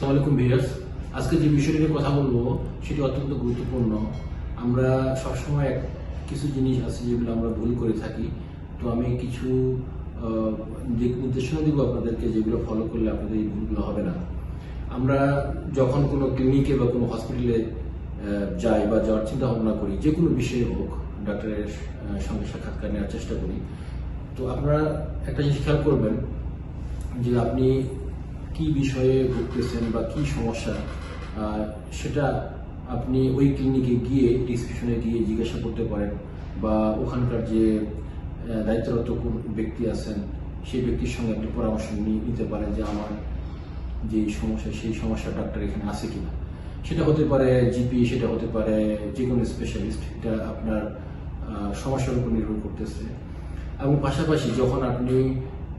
আসসালামাইকুম ভিউয়ার্স। আজকে যে বিষয়টি নিয়ে কথা বলব, সেটি অত্যন্ত গুরুত্বপূর্ণ। আমরা সবসময় এক- কিছু জিনিস আছে যেগুলো আমরা ভুল করে থাকি। তো আমি কিছু দিক নির্দেশনা দিব আপনাদেরকে যেগুলো ফলো করলে আপনাদের এই ভুলগুলো হবে না। আমরা যখন কোনো ক্লিনিকে বা কোনো হসপিটালে যাই বা যাওয়ার চিন্তা ভাবনা করি, যে কোনো বিষয়ে হোক, ডাক্তারের সঙ্গে সাক্ষাৎকার নেওয়ার চেষ্টা করি। তো আপনারা একটা জিনিস খেয়াল করবেন যে আপনি কি বিষয়ে ভুগতেছেন বা কি সমস্যা? সেটা আপনি ওই ক্লিনিকে গিয়ে ডিসক্রিপশনে গিয়ে জিজ্ঞাসা করতে পারেন বা ওখানকার যে দায়িত্বরত কোন ব্যক্তি আছেন, সেই ব্যক্তির সঙ্গে আপনি পরামর্শ নিতে পারেন যে আমার যে সমস্যা, সেই সমস্যা ডাক্তার এখানে আছে কিনা। সেটা হতে পারে জিপি সেটা হতে পারে যে কোনো স্পেশালিস্ট এটা আপনার সমস্যার উপর নির্ভর করতেছে। এবং পাশাপাশি যখন আপনি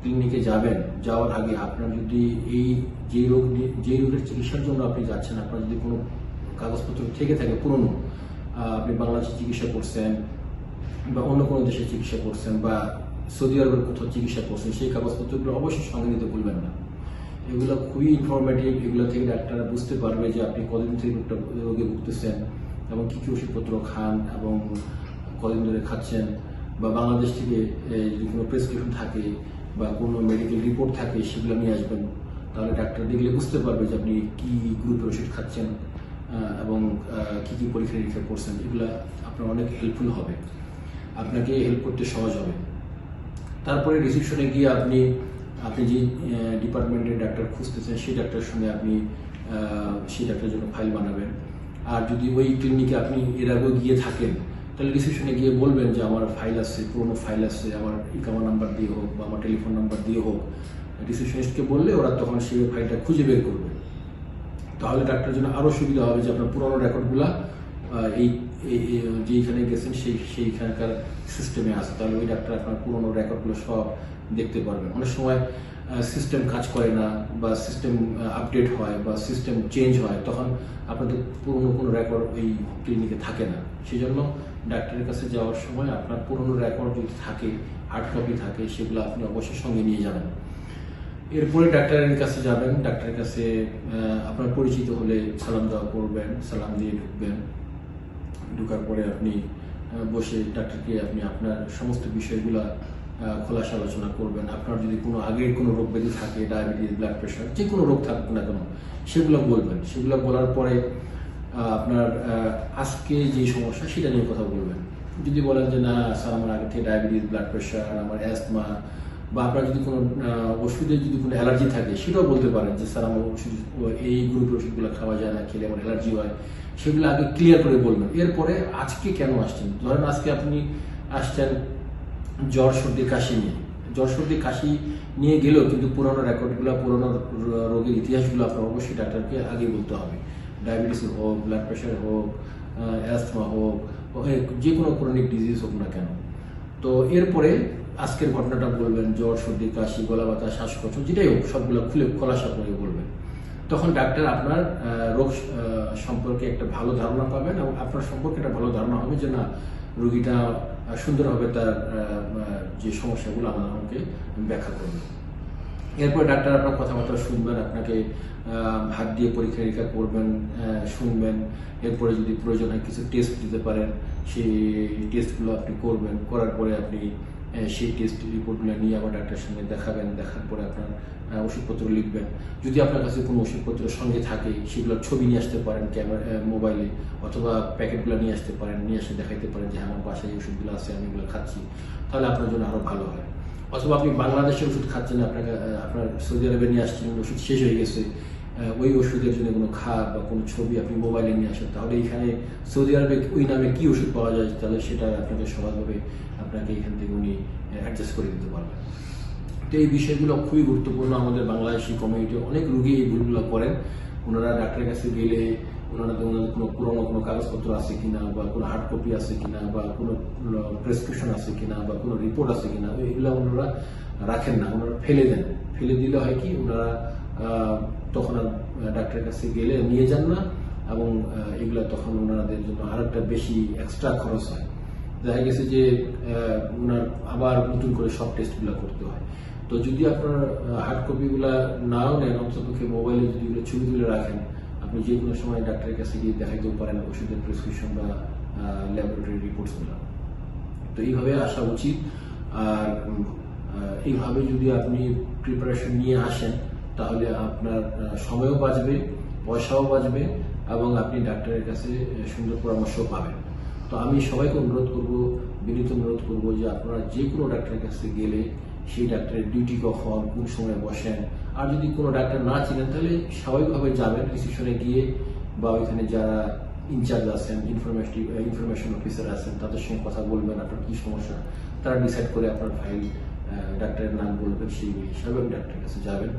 ক্লিনিকে যাবেন, যাওয়ার আগে আপনার যদি এই যে রোগ যে রোগের চিকিৎসার জন্য আপনি যাচ্ছেন, আপনার যদি কোনো কাগজপত্র থেকে থাকে পুরনো আপনি বাংলাদেশে চিকিৎসা করছেন বা অন্য কোনো দেশে চিকিৎসা করছেন বা সৌদি আরবের কোথাও চিকিৎসা করছেন, সেই কাগজপত্রগুলো অবশ্যই সঙ্গে নিতে ভুলবেন না। এগুলো খুবই ইনফরমেটিভ এগুলো থেকে ডাক্তাররা বুঝতে পারবে যে আপনি কদিন থেকে রোগটা, রোগে ভুগতেছেন এবং কী কী ওষুধপত্র খান এবং কদিন ধরে খাচ্ছেন বা বাংলাদেশ থেকে যদি কোনো প্রেসক্রিপশন থাকে বা কোনো মেডিকেল রিপোর্ট থাকে, সেগুলো নিয়ে আসবেন, তাহলে ডাক্তার দেখলে বুঝতে পারবে যে আপনি কী গ্রুপের ওষুধ খাচ্ছেন এবং কী কী পরীক্ষা নিরীক্ষা করছেন, এগুলো আপনার অনেক হেল্পফুল হবে। আপনাকে হেল্প করতে সহজ হবে। তারপরে রিসিপশনে গিয়ে আপনি আপনি যে ডিপার্টমেন্টের ডাক্তার খুঁজতেছেন, সেই ডাক্তারের সঙ্গে আপনি সেই ডাক্তারের জন্য ফাইল বানাবেন। আর যদি ওই ক্লিনিকে আপনি এর আগেও গিয়ে থাকেন তাহলে রিসিপশনে গিয়ে বলবেন যে, আমার ফাইল আছে পুরোনো ফাইল আছে আমার ইকামা নাম্বার দিয়ে হোক বা আমার টেলিফোন নাম্বার দিয়ে হোক। রিসিপশনিস্টকে বললে ওরা তখন সেই ফাইলটা খুঁজে বের করবে। তাহলে ডাক্তারের জন্য আরও সুবিধা হবে যে, আপনার পুরোনো রেকর্ডগুলা এই, এই- এই যেইখানে গেছেন, সেই সেইখানকার সিস্টেমে আছে। তাহলে ওই ডাক্তার আপনার পুরোনো রেকর্ডগুলো সব দেখতে পারবেন। অনেক সময় সিস্টেম কাজ করে না বা সিস্টেম আপডেট হয় বা সিস্টেম চেঞ্জ হয়, তখন আপনাদের পুরনো কোনো রেকর্ড ওই ক্লিনিকে থাকে না। সেই জন্য ডাক্তারের কাছে যাওয়ার সময় আপনার পুরনো রেকর্ড যদি থাকে হার্ড কপি থাকে, সেগুলো আপনি অবশ্যই সঙ্গে নিয়ে যাবেন। এরপরে ডাক্তারের কাছে যাবেন, ডাক্তারের কাছে আপনার পরিচিত হলে সালাম দেওয়া করবেন, সালাম দিয়ে ঢুকবেন। ঢুকার পরে আপনি বসে ডাক্তারকে আপনি আপনার সমস্ত বিষয়গুলা খোলাসা আলোচনা করবেন। আপনার যদি কোনো আগের কোনো রোগ ব্যাধি থাকে ডায়াবেটিস ব্লাড প্রেশার যে কোনো রোগ থাকুক না কেন, সেগুলো বলবেন। সেগুলো বলার পরে আপনার আজকে যে সমস্যা, সেটা নিয়ে কথা বলবেন। যদি বলেন যে, না, স্যার, আমার আগে থেকে ডায়াবেটিস ব্লাড প্রেশার আমার অ্যাস্তমা বা আপনার যদি কোনো ওষুধের যদি কোনো অ্যালার্জি থাকে, সেটাও বলতে পারেন যে, স্যার, আমার ওষুধ, এই গ্রুপের ওষুধগুলো খাওয়া যায় না, খেলে আমার অ্যালার্জি হয়। সেগুলো আগে ক্লিয়ার করে বলবেন। এরপরে আজকে কেন আসছেন? ধরেন আজকে আপনি আসছেন জ্বর, সর্দি, কাশি নিয়ে। জ্বর, সর্দি, কাশি নিয়ে গেলেও কিন্তু পুরোনো রেকর্ডগুলো পুরোনো রোগের ইতিহাসগুলো আপনার অবশ্যই ডাক্তারকে আগে বলতে হবে। ডায়াবেটিস হোক ব্লাড প্রেশার হোক অ্যাস্থমা হোক যে কোনো ক্রনিক ডিজিজ হোক না কেন। তো এরপরে আজকের ঘটনাটা বলবেন, জ্বর, সর্দি, কাশি, গলা ব্যথা, শ্বাসকষ্ট, যেটাই হোক, সবগুলো খুলে খোলাসা করে বলবেন। তখন ডাক্তার আপনার রোগ সম্পর্কে একটা ভালো ধারণা পাবেন এবং আপনার সম্পর্কে একটা ভালো ধারণা হবে যে না, রুগীটা সুন্দরভাবে তার যে সমস্যাগুলো, আমাকে ব্যাখ্যা করবে। এরপর ডাক্তার আপনার কথাবার্তা শুনবেন আপনাকে হাত দিয়ে পরীক্ষা নিরীক্ষা করবেন শুনবেন। এরপরে যদি প্রয়োজন হয় কিছু টেস্ট দিতে পারেন সেই টেস্টগুলো আপনি করবেন। করার পরে আপনি সেই টেস্ট রিপোর্টগুলো নিয়ে আবার ডাক্তারের সঙ্গে দেখাবেন দেখার পরে আপনার ওষুধপত্র লিখবেন। যদি আপনার কাছে কোনো ওষুধপত্র সঙ্গে থাকে সেগুলোর ছবি নিয়ে আসতে পারেন ক্যামেরা মোবাইলে অথবা প্যাকেটগুলো নিয়ে আসতে পারেন নিয়ে এসে দেখাইতে পারেন যে হ্যাঁ, আমার বাসায় ওষুধগুলো আছে আমি এগুলো খাচ্ছি। তাহলে আপনার জন্য আরও ভালো হয়। অথবা আপনি বাংলাদেশের ওষুধ খাচ্ছেন, আপনাকে আপনার সৌদি আরবে নিয়ে আসছেন ওষুধ শেষ হয়ে গেছে ওই ওষুধের জন্য কোনো খাপ বা কোনো ছবি আপনি মোবাইলে নিয়ে আসেন, তাহলে এখানে সৌদি আরবে ওই নামে কি ওষুধ পাওয়া যায়, তাহলে সেটা আপনাকে সহজভাবে আপনাকে এখান থেকে উনি অ্যাডজাস্ট করে দিতে পারবেন। তো এই বিষয়গুলো খুবই গুরুত্বপূর্ণ আমাদের বাংলাদেশি কমিউনিটি অনেক রুগী এই ভুলগুলো করেন। ওনারা ডাক্তারের কাছে গেলে ওনারা কোনো কোনো কাগজপত্র আছে কিনা বা কোনো হার্ড কপি আছে কিনা বা কোনো প্রেসক্রিপশন আছে কিনা বা কোনো রিপোর্ট আছে কিনা, এগুলো ওনারা রাখেন না, ওনারা ফেলে দেন। ফেলে দিলে হয় কি, ওনারা তখন আর ডাক্তারের কাছে গেলে নিয়ে যান না এবং এগুলা তখন ওনাদের জন্য আরেকটা বেশি এক্সট্রা খরচ হয়। দেখা গেছে যে ওনার আবার নতুন করে সব টেস্টগুলো করতে হয়। তো যদি আপনার হার্ড কপিগুলা নাও নেন মোবাইলে যদি ছবি তুলে রাখেন আপনি যে কোনো সময় ডাক্তারের কাছে গিয়ে দেখাইতেও পারেন, ওষুধের প্রেসক্রিপশন বা ল্যাবরেটরি রিপোর্টস রিপোর্টসগুলো তো এইভাবে আসা উচিত। আর এইভাবে যদি আপনি প্রিপারেশন নিয়ে আসেন, তাহলে আপনার সময়ও বাঁচবে, পয়সাও বাঁচবে এবং আপনি ডাক্তারের কাছে সুন্দর পরামর্শ পাবেন। তো আমি সবাইকে অনুরোধ করব, বিনীত অনুরোধ করব যে আপনারা যে কোনো ডাক্তারের কাছে গেলে সেই ডাক্তারের ডিউটি কখন, কোন সময় বসেন। আর যদি কোনো ডাক্তার না চিনেন, তাহলে স্বাভাবিকভাবে যাবেন রিসিপশনে গিয়ে বা ওইখানে যারা ইনচার্জ আছেন ইনফরমেশন ইনফরমেশন অফিসার আছেন, তাদের সঙ্গে কথা বলবেন, আপনার কি সমস্যা, তারা ডিসাইড করে আপনার ফাইল ডাক্তারের নাম বলবেন, সেই হিসাবে ডাক্তারের কাছে যাবেন।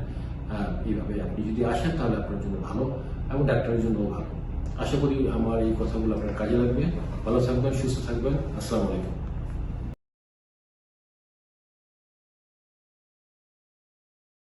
এইভাবে আপনি যদি আসেন, তাহলে আপনার জন্য ভালো এবং ডাক্তারের জন্যও ভালো। আশা করি আমার এই কথাগুলো আপনার কাজে লাগবে। ভালো থাকবেন, সুস্থ থাকবেন। আসসালামু আলাইকুম।